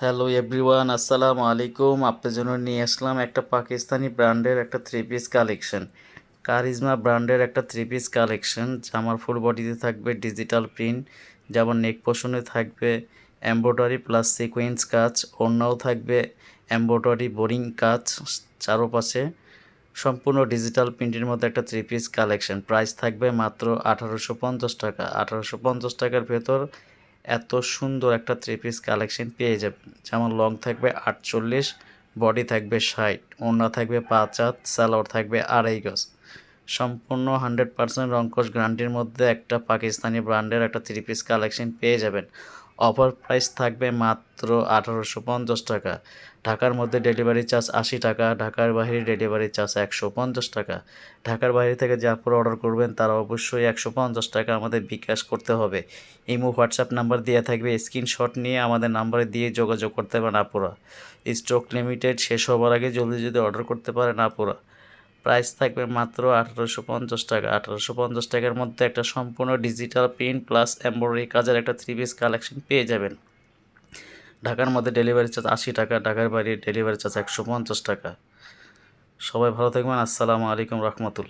Hello everyone আসসালামু আলাইকুম আপনার জন্য নিয়ে আসলাম একটা পাকিস্তানি ব্র্যান্ডের একটা থ্রি পিস কালেকশন কারিজমা ব্র্যান্ডের একটা থ্রি পিস কালেকশন জামার ফুল বডিতে থাকবে ডিজিটাল প্রিন্ট যেমন নেক পোষণে থাকবে এমব্রয়ডারি প্লাস সিকোয়েন্স কাজ, ওড়নাও থাকবে এমব্রয়ডারি বোরিং কাজ, চারোপাশে সম্পূর্ণ ডিজিটাল প্রিন্টের মধ্যে একটা থ্রি পিস কালেকশন প্রাইস থাকবে মাত্র আঠারোশো পঞ্চাশ টাকা। আঠারোশো পঞ্চাশ টাকার ভেতর এত সুন্দর একটা থ্রি পিস কালেকশন পেয়ে যাবেন যেমন লং থাকবে আটচল্লিশ বডি থাকবে ষাট, ওড়না থাকবে পাঁচ হাত, সালোয়ার থাকবে আড়াই গজ। সম্পূর্ণ হান্ড্রেড পার্সেন্ট রঙ্কশ গ্রান্টির মধ্যে একটা পাকিস্তানি ব্র্যান্ডের একটা থ্রি পিস কালেকশন পেয়ে যাবেন। অফার প্রাইস থাকবে মাত্র আঠারোশো পঞ্চাশ টাকা। ঢাকার মধ্যে ডেলিভারি চার্জ আশি টাকা, ঢাকার বাইরে ডেলিভারি চার্জ একশো পঞ্চাশ টাকা। ঢাকার বাইরে থেকে যা পরে অর্ডার করবেন, তারা অবশ্যই একশো পঞ্চাশ টাকা আমাদের বিকাশ করতে হবে। ইমো, হোয়াটসঅ্যাপ নাম্বার দেওয়া থাকবে, স্ক্রিনশট নিয়ে আমাদের নাম্বারে দিয়ে যোগাযোগ করতে পারেন আপুরা। স্টক লিমিটেড শেষ হবার আগে জলদি যদি অর্ডার করতে পারেন আপুরা। প্রাইস থাকবে মাত্র আঠারোশো পঞ্চাশ টাকা। আঠারোশো পঞ্চাশ টাকার মধ্যে একটা সম্পূর্ণ ডিজিটাল প্রিন্ট প্লাস এমব্রয়ডারি কাজের একটা থ্রি পিস কালেকশন পেয়ে যাবেন। ঢাকার মধ্যে ডেলিভারি চার্জ আশি টাকা, ঢাকার বাইরে ডেলিভারি চার্জ একশো পঞ্চাশ টাকা। সবাই ভালো থাকবেন। আসসালামু আলাইকুম রহমতুল্লাহ।